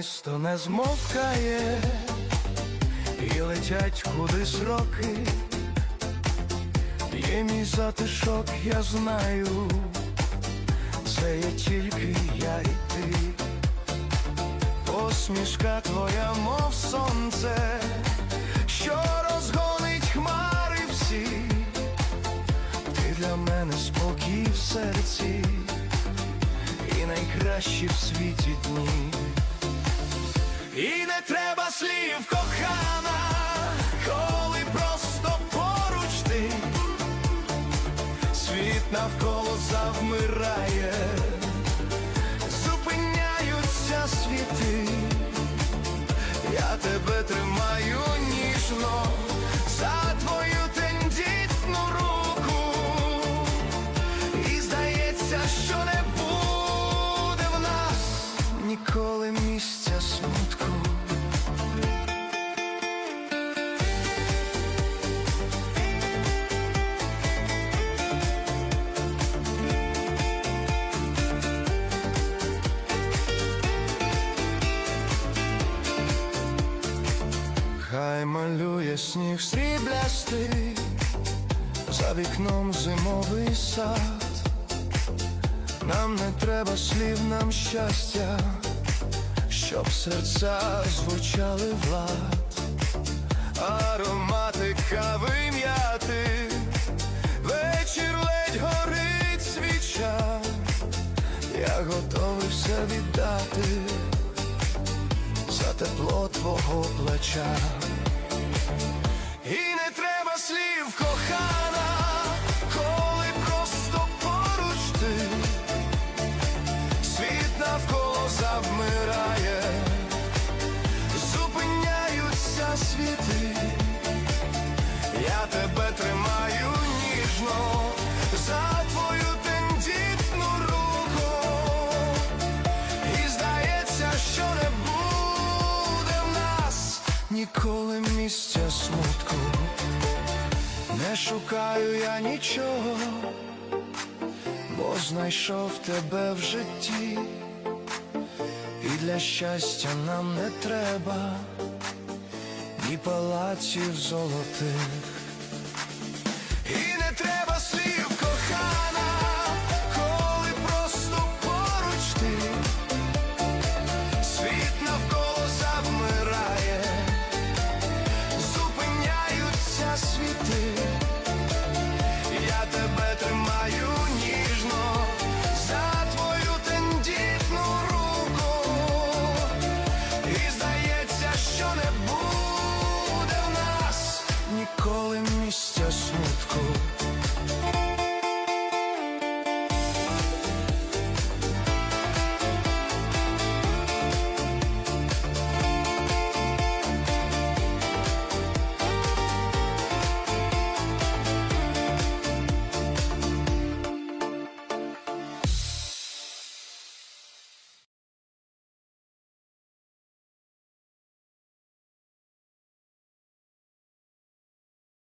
місто не змовкає, і летять кудись роки. Є мій затишок, я знаю, це є тільки я і ти. Посмішка твоя, мов сонце, що розгонить хмари всі, ти для мене спокій в серці і найкращі в світі дні. І не треба слів, кохана, Хай малює сніг сріблястий, за вікном зимовий сад. Нам не треба слів, нам щастя, щоб серця звучали влад, аромати кави м'яти, вечір ледь горить свіча, я готовий все віддати за тепло твого плеча. І не треба слів, кохана, коли просто поруч ти, світ навколо завмирає, зупиняються світи, я тебе тримаю ніколи місця смутку. Не шукаю я нічого, бо знайшов тебе в житті, і для щастя нам не треба ні палаців золотих, і не треба